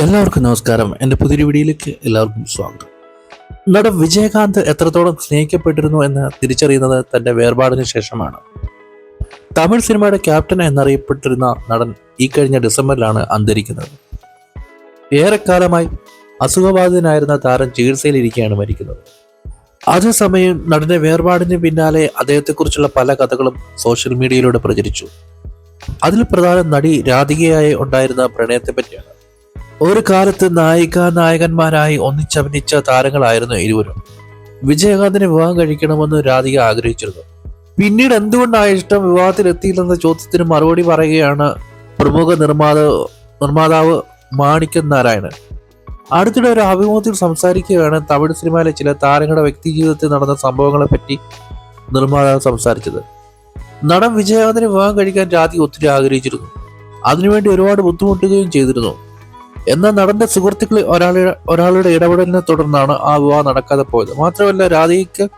എല്ലാവർക്കും നമസ്കാരം. എന്റെ പുതിയ വീഡിയോയിലേക്ക് എല്ലാവർക്കും സ്വാഗതം. നടൻ വിജയകാന്ത് എത്രത്തോളം സ്നേഹിക്കപ്പെട്ടിരുന്നു എന്ന് തിരിച്ചറിയുന്നത് തന്റെ വേർപാടിന് ശേഷമാണ്. തമിഴ് സിനിമയുടെ ക്യാപ്റ്റൻ എന്നറിയപ്പെട്ടിരുന്ന നടൻ ഈ കഴിഞ്ഞ ഡിസംബറിലാണ് അന്തരിക്കുന്നത്. ഏറെക്കാലമായി അസുഖബാധിതനായിരുന്ന താരം ചികിത്സയിലിരിക്കെയാണ് മരിക്കുന്നത്. അതേസമയം നടന്റെ വേർപാടിന് പിന്നാലെ അദ്ദേഹത്തെക്കുറിച്ചുള്ള പല കഥകളും സോഷ്യൽ മീഡിയയിലൂടെ പ്രചരിച്ചു. അതിൽ പ്രധാന നടി രാധികയായി ഉണ്ടായിരുന്ന പ്രണയത്തെ പറ്റിയാണ്. ഒരു കാലത്ത് നായിക നായകന്മാരായി ഒന്നിച്ചഭിനയിച്ച താരങ്ങളായിരുന്നു ഇരുവരും. വിജയകാന്തിനെ വിവാഹം കഴിക്കണമെന്ന് രാധിക ആഗ്രഹിച്ചിരുന്നു. പിന്നീട് എന്തുകൊണ്ടാണ് ഇഷ്ടം വിവാഹത്തിൽ എത്തിയില്ലെന്ന ചോദ്യത്തിന് മറുപടി പറയുകയാണ് പ്രമുഖ നിർമ്മാതാവ് നിർമ്മാതാവ് മാണിക്യൻ നാരായണൻ. അടുത്തിടെ ഒരു അഭിമുഖത്തിൽ സംസാരിക്കുകയാണ് തമിഴ് സിനിമയിലെ ചില താരങ്ങളുടെ വ്യക്തി ജീവിതത്തിൽ നടന്ന സംഭവങ്ങളെ പറ്റി നിർമ്മാതാവ് സംസാരിച്ചത്. നടൻ വിജയകാന്തിനെ വിവാഹം കഴിക്കാൻ രാധിക ഒത്തിരി ആഗ്രഹിച്ചിരുന്നു. അതിനുവേണ്ടി ഒരുപാട് ബുദ്ധിമുട്ടുകയും ചെയ്തിരുന്നു. എന്നാൽ നടന്റെ സുഹൃത്തുക്കളിൽ ഒരാളുടെ ഒരാളുടെ ഇടപെടലിനെ തുടർന്നാണ് ആ വിവാഹം നടക്കാതെ പോയത്. മാത്രമല്ല രാധികയ്ക്ക്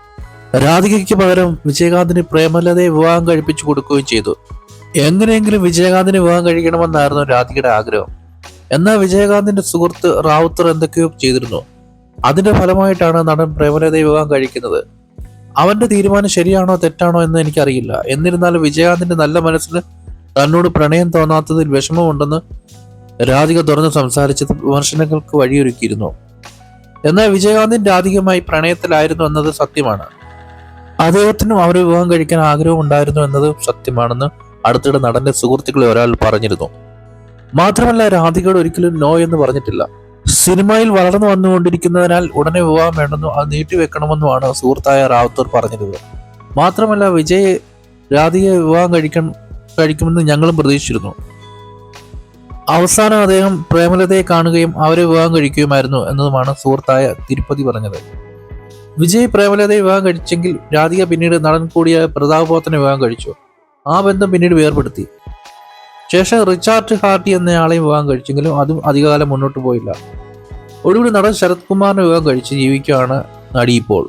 രാധികയ്ക്ക് പകരം വിജയകാന്തിന് പ്രേമലതയെ വിവാഹം കഴിപ്പിച്ചു കൊടുക്കുകയും ചെയ്തു. എങ്ങനെയെങ്കിലും വിജയകാന്തിന് വിവാഹം കഴിക്കണമെന്നായിരുന്നു രാധികയുടെ ആഗ്രഹം. എന്നാൽ വിജയകാന്തിന്റെ സുഹൃത്ത് റാവുത്തർ എന്തൊക്കെയോ ചെയ്തിരുന്നു. അതിന്റെ ഫലമായിട്ടാണ് നടൻ പ്രേമലതയെ വിവാഹം കഴിക്കുന്നത്. അവന്റെ തീരുമാനം ശരിയാണോ തെറ്റാണോ എന്ന് എനിക്കറിയില്ല. എന്നിരുന്നാലും വിജയകാന്തിന്റെ നല്ല മനസ്സിന് തന്നോട് പ്രണയം തോന്നാത്തതിൽ വിഷമമുണ്ടെന്ന് രാധിക തുറന്ന് സംസാരിച്ചത് വിമർശനങ്ങൾക്ക് വഴിയൊരുക്കിയിരുന്നു. എന്നാൽ വിജയകാന്തിൻ രാധികമായി പ്രണയത്തിലായിരുന്നു എന്നത് സത്യമാണ്. അദ്ദേഹത്തിനും അവരെ വിവാഹം കഴിക്കാൻ ആഗ്രഹം ഉണ്ടായിരുന്നു എന്നത് സത്യമാണെന്ന് അടുത്തിടെ നടന്റെ സുഹൃത്തുക്കളെ ഒരാൾ പറഞ്ഞിരുന്നു. മാത്രമല്ല രാധികയോട് ഒരിക്കലും നോ എന്ന് പറഞ്ഞിട്ടില്ല. സിനിമയിൽ വളർന്നു വന്നുകൊണ്ടിരിക്കുന്നതിനാൽ ഉടനെ വിവാഹം വേണമെന്നും അത് നീട്ടിവെക്കണമെന്നുമാണ് സുഹൃത്തായ റാവത്തൂർ പറഞ്ഞിരുന്നത്. മാത്രമല്ല വിജയ് രാധികയെ വിവാഹം കഴിക്കാൻ കഴിക്കുമെന്ന് ഞങ്ങളും പ്രതീക്ഷിച്ചിരുന്നു. അവസാനം അദ്ദേഹം പ്രേമലതയെ കാണുകയും അവരെ വിവാഹം കഴിക്കുകയുമായിരുന്നു എന്നതുമാണ് സുഹൃത്തായ തിരുപ്പതി പറഞ്ഞത്. വിജയ് പ്രേമലതയെ വിവാഹം കഴിച്ചെങ്കിൽ രാധിക പിന്നീട് നടൻ കൂടിയ പ്രതാപ് പോത്തനെ വിവാഹം കഴിച്ചു. ആ ബന്ധം പിന്നീട് വേർപെടുത്തി. ശേഷം റിച്ചാർഡ് ഹാർട്ടി എന്നയാളെയും വിവാഹം കഴിച്ചെങ്കിലും അതും അധികകാലം മുന്നോട്ട് പോയില്ല. ഒടുവിൽ നടൻ ശരത് കുമാറിനെ വിവാഹം കഴിച്ച് ജീവിക്കുകയാണ് നടി ഇപ്പോൾ.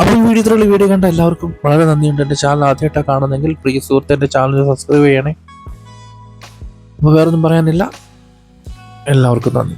അപ്പോൾ ഈ വീഡിയോത്തിലുള്ള വീഡിയോ കണ്ട എല്ലാവർക്കും വളരെ നന്ദിയുണ്ട്. എന്റെ ചാനൽ ആദ്യമായിട്ടാണ് കാണുന്നെങ്കിൽ പ്രിയ സുഹൃത്ത് എന്റെ ചാനൽ സബ്സ്ക്രൈബ് ചെയ്യണേ. അപ്പോൾ വേറൊന്നും പറയാനില്ല. എല്ലാവർക്കും നന്ദി.